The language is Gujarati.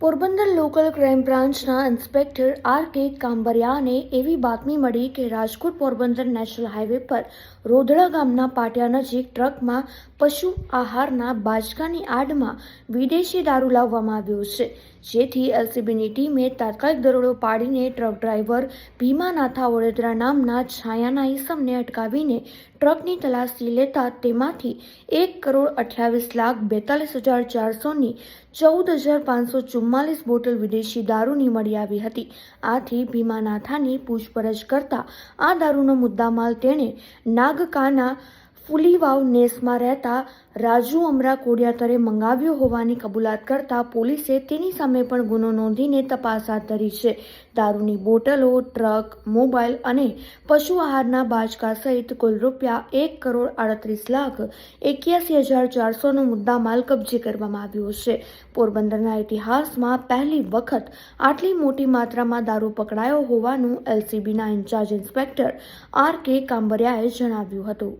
પોરબંદર લોકલ ક્રાઇમ બ્રાન્ચના ઇન્સ્પેક્ટર આર કે કાંબરિયાને એવી બાતમી મળી કે રાજકોટ પોરબંદર નેશનલ હાઈવે પર રોધડા ગામના પાટિયા નજીક ટ્રકમાં પશુ આહારના બાજકાની આડમાં વિદેશી દારૂ લાવવામાં આવ્યો છે. જેથી એલસીબીની ટીમે તાત્કાલિક દરોડો પાડીને ટ્રક ડ્રાઈવર ભીમાનાથા વડોદરા નામના છાયાના ઈસમને અટકાવીને ટ્રકની તલાશી લેતા તેમાંથી એક કરોડ અઠ્યાવીસ લાખ બેતાલીસ હજાર ચારસોની ચૌદ હજાર પાંચસો ચુમ્માલીસ બોટલ વિદેશી દારૂની મળી આવી હતી. આથી ભીમાનાથાની પૂછપરછ કરતા આ દારૂનો મુદ્દામાલ તેણે નાગકાના ફુલીવાવ નેસમાં રહેતા રાજુ અમરા કોડિયાતરે મંગાવ્યો હોવાની કબૂલાત કરતા પોલીસે તેની સામે પણ ગુનો નોંધીને તપાસ હાથ ધરી છે. દારૂની બોટલો, ટ્રક, મોબાઈલ અને પશુ આહારના બાજકા સહિત કુલ રૂપિયા એક કરોડ આડત્રીસ લાખ એક્યાસી હજાર ચારસોનો મુદ્દામાલ કબજે કરવામાં આવ્યો છે. પોરબંદરના ઇતિહાસમાં પહેલી વખત આટલી મોટી માત્રામાં દારૂ પકડાયો હોવાનું એલસીબીના ઇન્ચાર્જ ઇન્સ્પેક્ટર આર કે કાંબરિયાએ જણાવ્યું હતું.